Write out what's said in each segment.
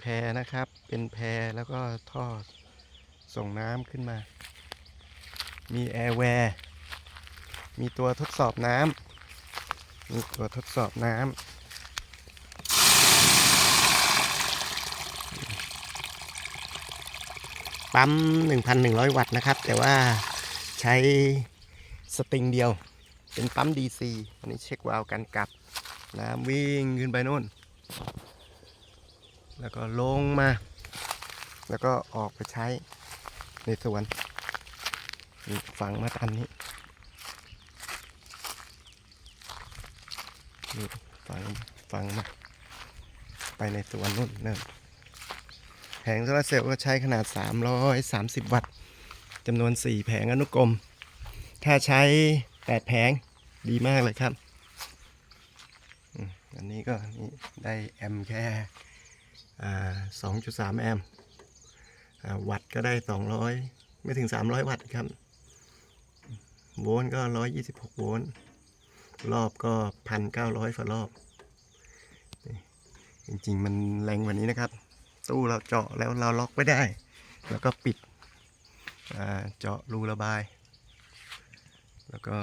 แพรนะครับ เป็นแพรแล้วก็ท่อส่งน้ำขึ้นมา มีแอร์แวร์มีตัวทดสอบน้ำมีตัวทดสอบน้ำปั๊ม 1,100 วัตต์นะครับ แต่ว่าใช้สตริงเดียว เป็นปั๊ม DC อันนี้เช็ควาล์วกันกลับ น้ำวิ่งขึ้นไปโน่น แล้วก็ลงมา แล้วก็ออกไปใช้ในสวนฝังมาตันนี้นี่ฝังฝังมา ไปในสวนนู่นเนิ่นแผงโซลาเซลล์ก็ใช้ขนาด 330 วัตต์จำนวน 4 แผงอนุกรม ถ้าใช้ 8 แผงดีมากเลยครับ อันนี้ก็ได้แอมแค่ 2.3 แอมป์วัตต์ก็ได้ 200 ไม่ถึง 300 วัตต์ครับ โวลต์ก็ 126 โวลต์ รอบก็ 1,900ฝ่ารอบ จริงๆ มันแรงกว่านี้นะครับ ตู้เราเจาะแล้วเราล็อกไม่ได้ แล้วก็ปิดเจาะรูระบาย แล้วก็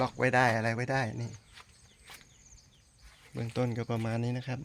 ล็อกไว้ได้อะไรไว้ได้นี่ เบื้องต้นก็ประมาณนี้นะครับ